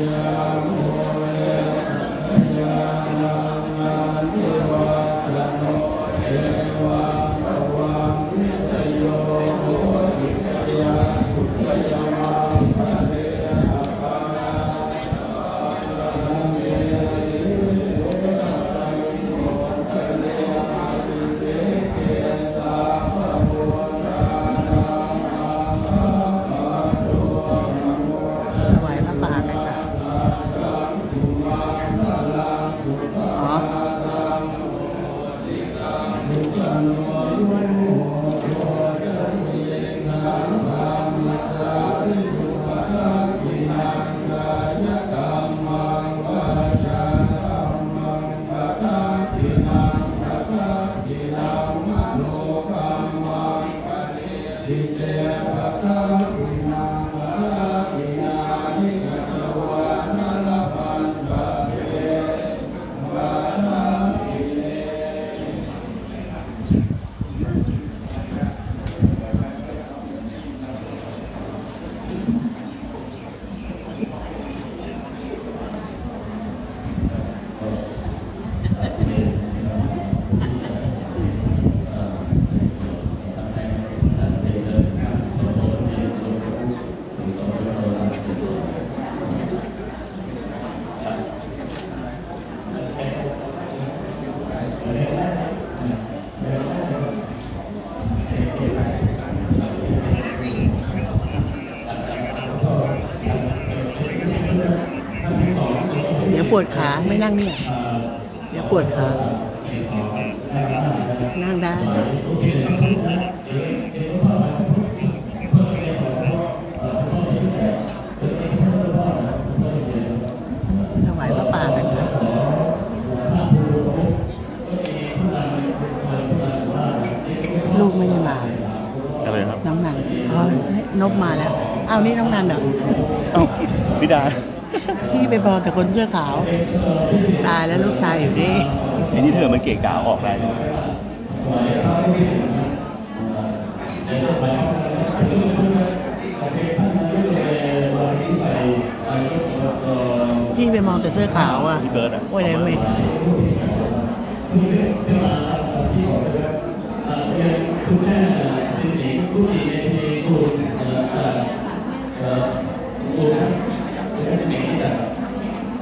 ถ วปวดขาไม่นั่งเนี่ย เดี๋ยวปวดขา นั่งได้ถวายพระป่ากันค่ะลูกไม่ได้มา อะไรครับ น้องนันอ๋อนบมาแล้วอ้าวนี่น้องนันเหรอ เอ้าพิดาพี่ ไปบอกแต่คนเสื้อขาว ตายแล้วลูกชายอยู่นี่ไอ้นี่เธอมันเกะกะออกได้เลยพี่ไปมองแต่เสื้อขาวอะพี่เบิร์ดอะโอ้ยอะไรไม่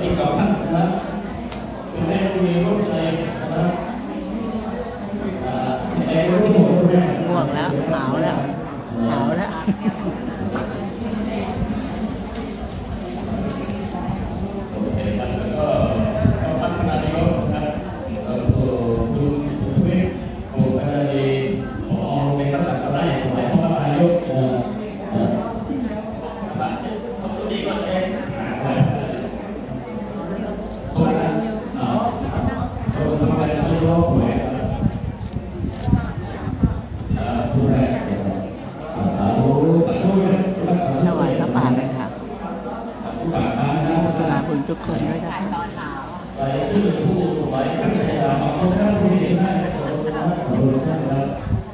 ง่วงแล้วหนาวแล้วหนาวแล้ว ถวายพระป่ากันค่ะอนุโมทนาบุญทุกคนด้วยนะคะ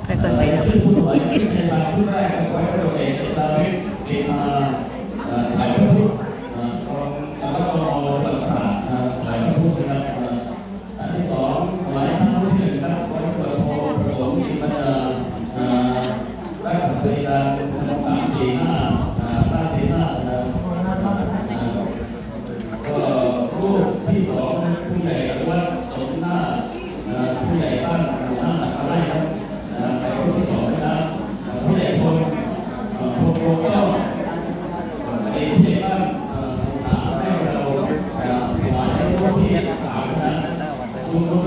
ไปคนไปครับ Obrigado.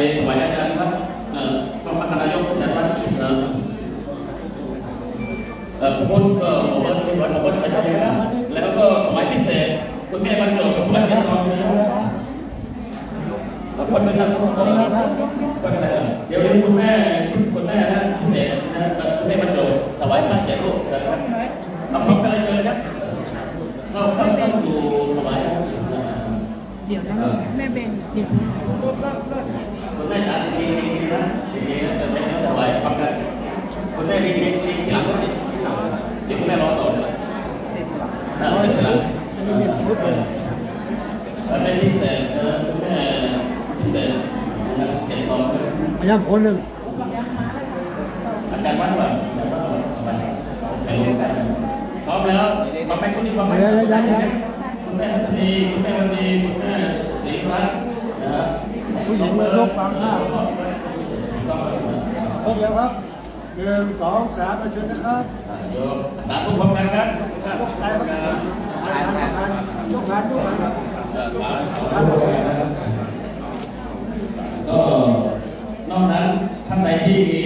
ไปถวอาจารย์ครับเอ่อพระมหานายกอาจารย์วัดเอ่อเอ่อพุทธเอ่อผมว่าที่วัดผมว่าอาจารย์ครับแล้วก็ถวายพิเศษคุณแม่บรรจบคุณแม่เป็นซองขอบคุณนะครับก็อะไรเดี๋ยวคุณแม่คุณแม่นะพิเศษนะคุณแม่บรรจบถวายพระเจ้าลูกนะครับขอบคุณกันเลยเชิญครับเราเข้าเข้าสู่ถวายเดี๋ยวนะแม่เบนเดี๋ยวนะคุณแม่จ๋าดีดีดีนะดีดีนะแต่ไม่ใช่ถวายความกัน คุณแม่ดีดีดีทีหลังก็ดีเดี๋ยวแม่รอต่อเลยเสร็จหลังเสร็จหลังอันนี้เป็นชุดเลยอันนี้พิเศษคุณแม่พิเศษนะครับเจ็ดสองอาจารย์คนหนึ่งอาจารย์วัดว่าพร้อมแล้วพร้อมไหมชุดนี้พร้อมไหมคุณแม่ทัศนีคุณแม่วันดีคุณแม่ศรีรัตน์ผู้หญิงมาลบฟังข้าวโอเคครับ หนึ่งสองสามมาเชิญนะครับโยมสาธุพร้อมกันครับใจครับทานทานทานยกงานยกงานครับทานครับก็นอกนั้นท่านใดที่มี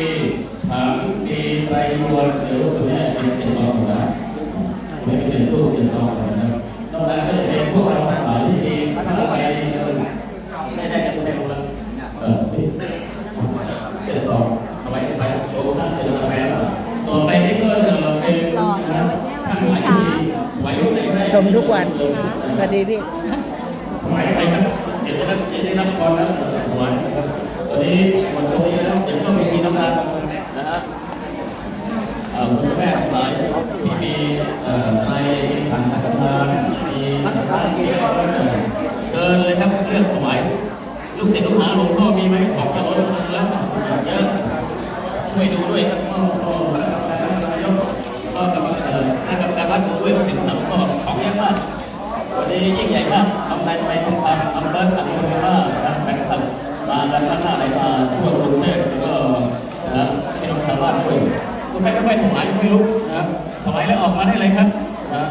ถามมีใครรวนหรือตัวนี้เป็นเป็นซองนะไม่เป็นตู้เป็นซองนะนอกนั้นก็จะเป็นพวกเราทั้งหลายที่มีท่านไปได้ได้กันในวันเออเป็นซองเอาไว้ไปโชว์ท่านเป็นกาแฟต่อไปนี้ก็จะเป็นท่านหลายที่ไว้รุ่นไหนได้ ชมทุกวันสวัสดีพี่หมายไปครับเดี๋ยวจะได้จะได้รับพรแล้วหวานนะครับตอนนี้วันตรงนี้แล้วเดี๋ยวต้องมีน้ำตาลนะฮะเอ่อคุณแม่หลายที่มีเอ่อในขันธ์ประธานมีนัศมีเกินเลยครับเรื่องถวายลูกศิษย์ลูกหาหลวงพ่อมีไหมของพระรถแล้วเยอะช่วยดูด้วยครับพ่อพ่อยกก็กำลังเอ่อให้กับการวัดด้วยสิ่งต่างๆก็ของเยอะมาก วันนี้ยิ่งใหญ่มากทำไทยไปทำความอำเภออันคุณภาพนะแบ่งปันมากันทั้งหน้าไหนมาทั่วกรุงเทพแล้วก็นะพี่น้องชาวบ้านด้วยคุณแม่ก็ไม่ถวายไม่รู้นะถวายแล้วออกมาได้เลยครับนะ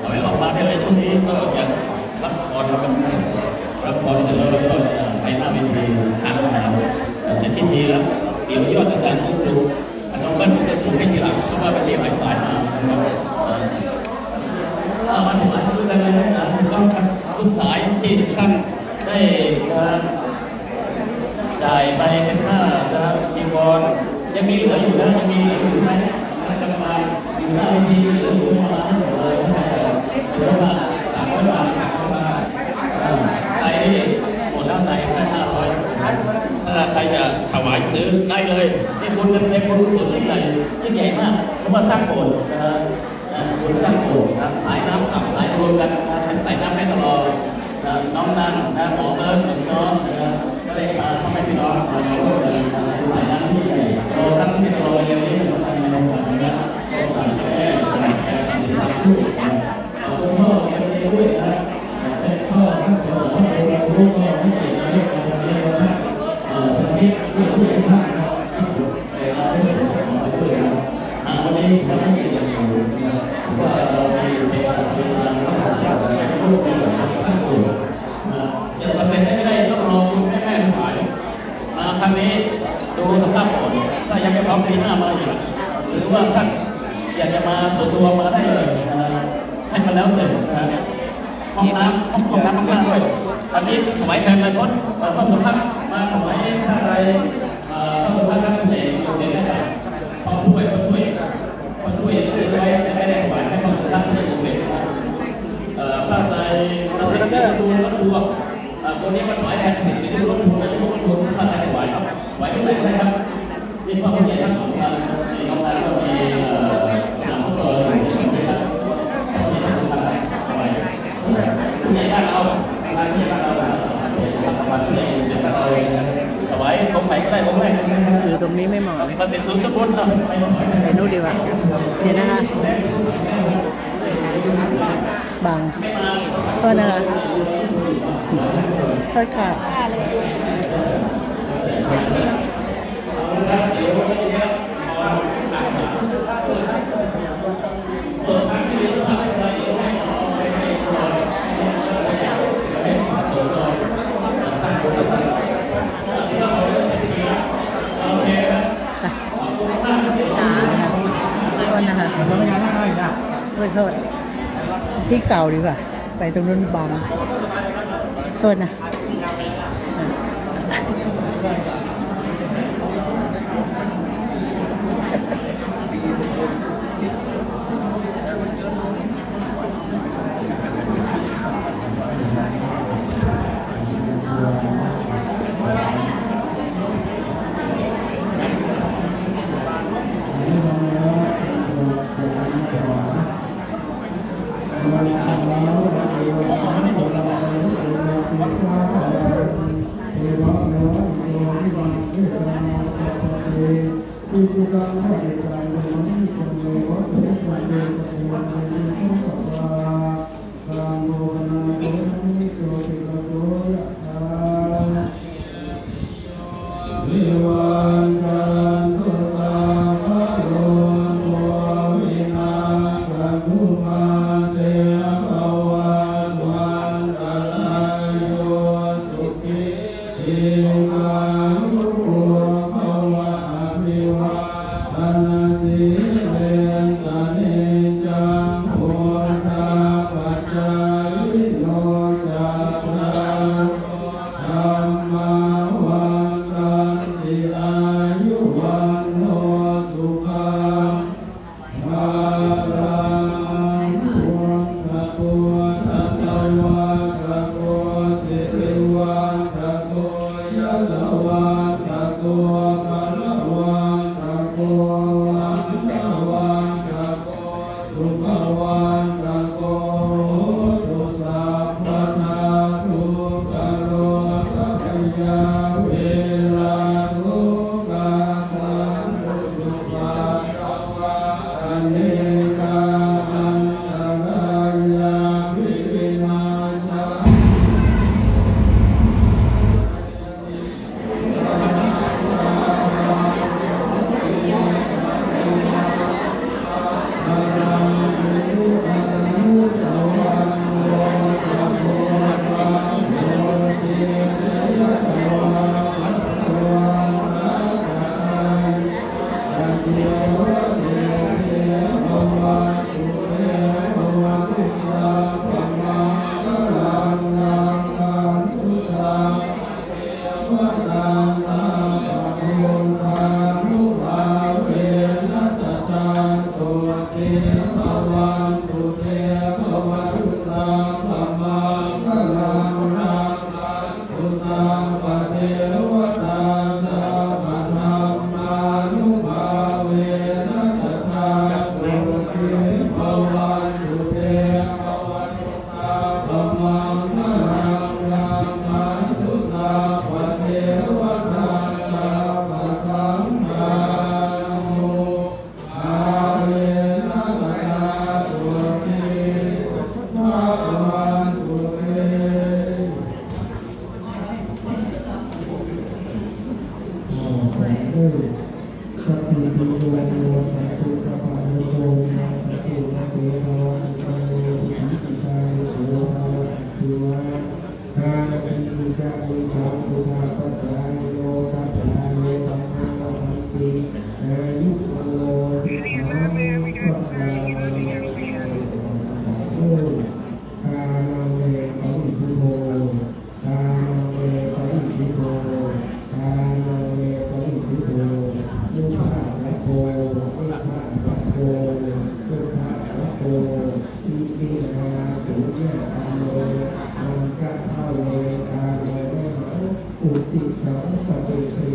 ถวายออกมาได้เลยช่วงนี้ก็จะรับพรกันรับพรเสร็จแล้วเราก็ไปหน้าเวทีทานอาหารเสร็จพิธีแล้วเดี๋ยวยอดต่างๆที่สูงอันน้องเบิ้ลจะสูงให้ทีหลังเพราะว่าเป็นเรียนสายมานะครับถ้ามันหมายถึงอะไร น้องทุกสายที่ท่านได้จ่ายไปเป็นค่านะครับจีวรยังมีเหลืออยู่นะยังมีเหลืออยู่ไหมคณะกรรมการอยู่หน้าไม่มีเหลืออยู่ประมาณหมดเลยเหลือมาสามร้อยบาทสามร้อยบาใครที่หมดแล้วไหนแค่ห้าร้อยถ้าใครจะถวายซื้อได้เลยที่คุณเป็นในคนส่วนยิ่งใหญ่ยิ่ใหญ่มากเพราะว่าสร้างโบสถ์นะครับคุณสร้าง น้องนันนะหมอเบิร์ดหมอน้องาท่านอยากจะมาส่วนตัวมาได้เลยนะฮะให้มันแล้วเสร็จนะฮะห้องน้ำห้องน้ำห้องน้ำด้วยตอนนี้ถวายแทนนายพจน์พระสมภารมาถวายท่านอะไรเอ่อพระสมภารท่านเอกเด็กได้พอช่วยก็ช่วยก็ช่วยช่วยไว้ไม่ได้ถวายให้พระสมภารท่านเอกเอ่อพระใจพระสิทธิ์ดูรถทัวร์เอ่อตัวนี้มันถวายแทนสิทธิ์ดูรถทัวร์ไม่ใช่รถทัวร์ท่านถวายครับถวายที่ไหนนะครับ ที่พ่อผู้ใหญ่ท่านสำคัญในห้องน้ำก็มีเอ่อน้ำพุโซนอยู่นะครับที่ท่านสำคัญถวายผู้ใหญ่บ้านเราทางผู้ใหญ่บ้านเราสำคัญผู้ใหญ่เสร็จแล้วเราถวายตรงไหนก็ได้ตรงแรกนะครับอยู่ตรงนี้ไม่เหมาะประสิทธิ์สุดสมบูรณ์เนาะไม่ต้องถอยไปนู่นดีกว่าเดี๋ยวนะคะบังโทษนะคะโทษค่ะช้านะคะ โทษที่เก่าดีกว่า ไปตรงนู้นบังโทษนะ పూర్తి కావాలి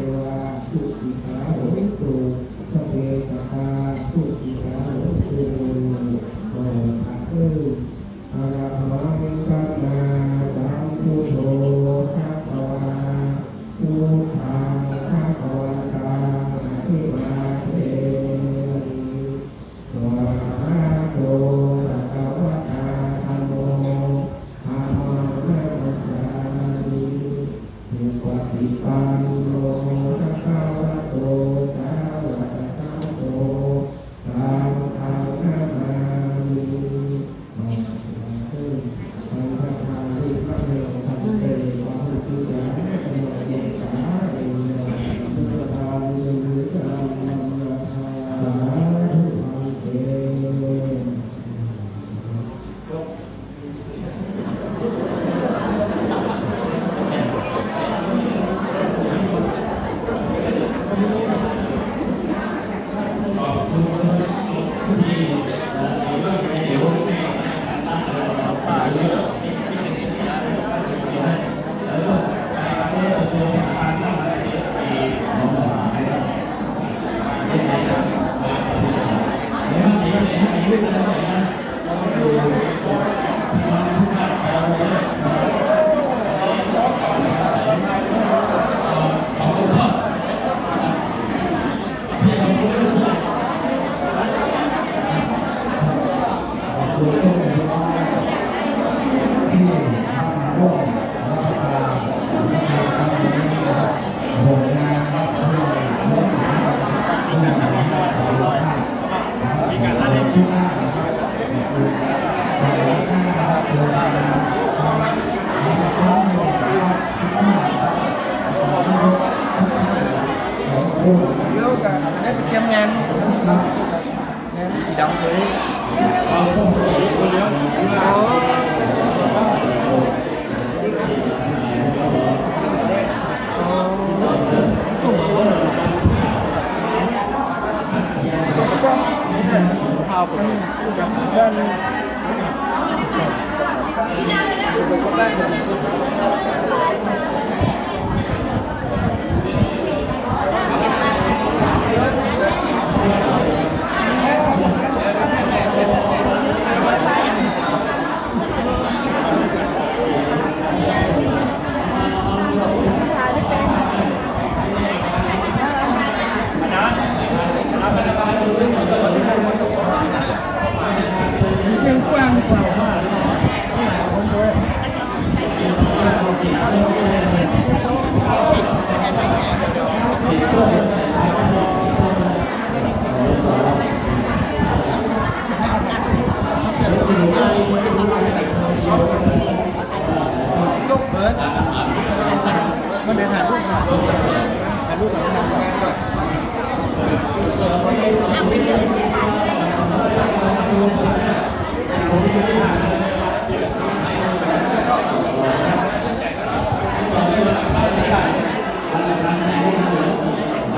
ด้านยังกว้างกว่ามากหลายคนด้วย ยกเปิดมันเดินถ่ายรูปค่ะ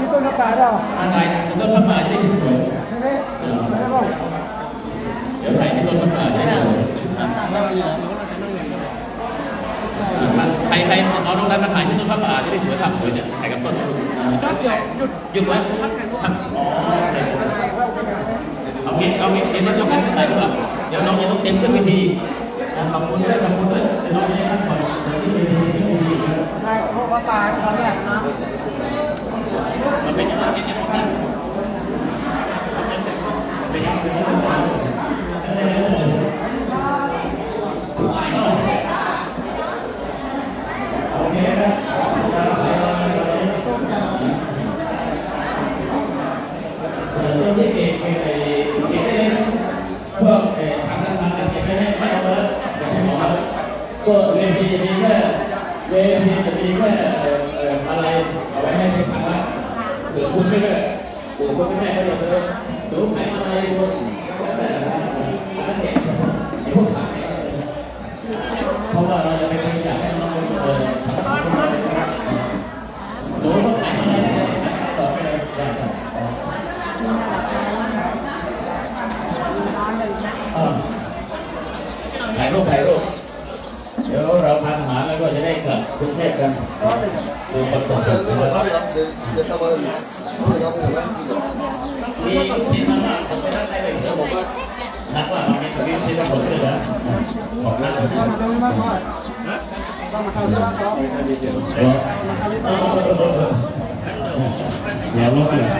ที่ต้นกระป๋าเราอะไรต้นพระป่าที่สวยใช่ไหมไม่ได้บอกเดี๋ยวถ่ายที่ต้นพระป่าได้ใครใครเอาน้องรัฐมาถ่ายที่ต้นพระป่าจะได้สวยทำสวยเนี่ยถ่ายกับต้นก็หยุดหยุดหยุดไว้ครับอ๋อเอาเก็บเอาเก็บเดี๋ยวน้องจะถ่ายด้วยเดี๋ยวน้องจะต้องเต็มขึ้นเวทีขอบคุณด้วยขอบคุณด้วยเดี๋ยวน้องจะได้พักผ่อนที่เวทีที่เวทีครับใช่เขากระป๋าตอนแรกนะ ために上げても。ูปถ่ายรูปเดี๋ยวเราทานอาหารแล้วก็จะได้กลับกรุงเทพกันดูประสบการมีสินมากผมไม่ได้ไปเลยเดี๋ยวผมก็นักว่าเราไม่ถึงที่ต้องผลเลยนะขอบคุณเดี๋ยวลบเลย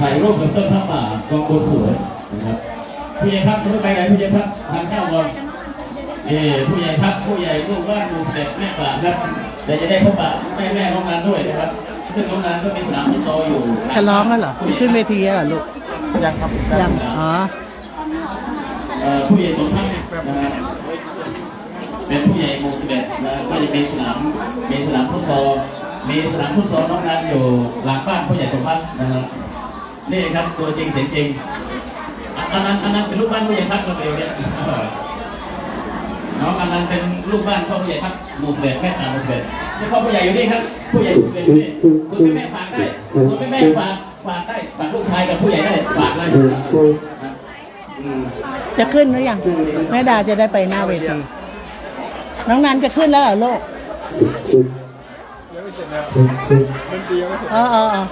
ถ่ายรูปกับต้นผ้าป่ากองบนสวยนะครับ ผู้ใหญ่ครับรู้ไปไหนผู้ใหญ่ครับทานข้าวก่อนเออผู้ใหญ่ครับผู้ใหญ่ลูกบ้านดูเด็กแม่ป่าครับเดี๋ยวจะได้พบปะแม่แม่น้องงานด้วยนะครับ ซึ่งน้องงานก็มีสนามฟุตซอลอยู่จะร้องแล้วเหรอจะขึ้นเวทีแล้วเหรอลูกยังครับยังอ๋อเอ่อผู้ใหญ่สมทัพนะครับเป็นผู้ใหญ่หมู่สิบเอ็ดนะก็จะมีสนามมีสนามฟุตซอลมีสนามฟุตซอลน้องงานอยู่หลังบ้านผู้ใหญ่สมทัพนะครับนี่ครับตัวจริงเสียงจริง อันนั้นอันนั้นเป็นลูกบ้านผู้ใหญ่พักเราเองเนี่ยน้องอันนั้นเป็นลูกบ้านพ่อผู้ใหญ่พักหมู่สิบเอ็ดแม่ตาหมู่สิบเอ็ดนี่พ่อผู้ใหญ่อยู่นี่ครับ ผู้ใหญ่สิบเอ็ดนี่คุณแม่ฝากได้คุณแม่ฝากฝากได้ฝากลูกชายกับผู้ใหญ่ได้ฝากเลยนะอืมจะขึ้นหรือยังแม่ดาจะได้ไปหน้าเวทีน้องนันจะขึ้นแล้วเหรอลูกเออเออเออ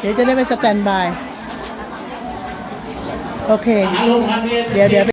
เดี๋ยวจะได้ไปสแตนบาย โอเคหาโรงงานนี้เดี๋ยวเดี๋ยว